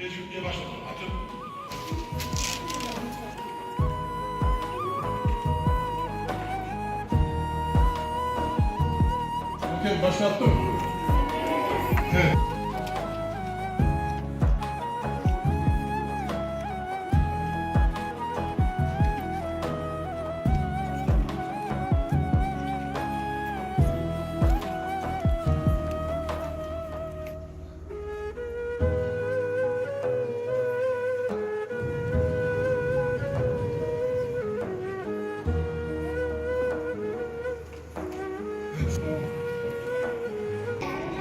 Necip diye başladım. Atın. Okey, başlattım. Evet.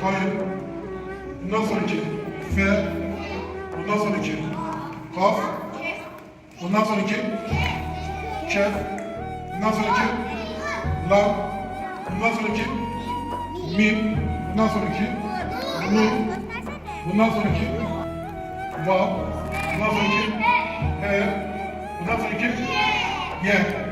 Hayır. Bundan sonraki F. Bundan sonraki Kaf. Bundan sonraki Kef. Bundan sonraki Lam. Bundan sonraki Mim. Bundan sonraki Nun. Bundan sonraki Vav. Bundan sonraki He. Bundan sonraki Ye.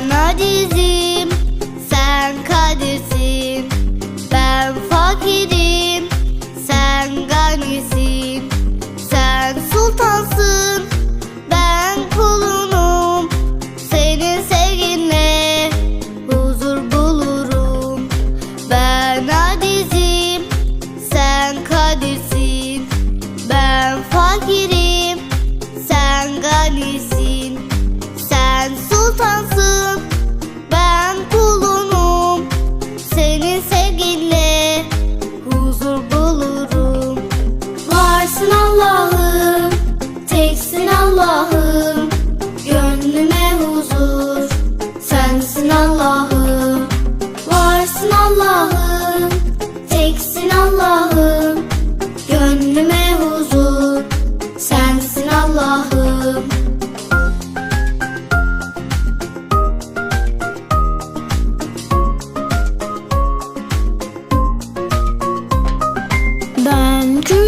melodies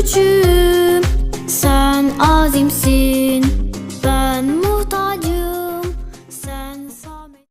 küçüğüm, sen azimsin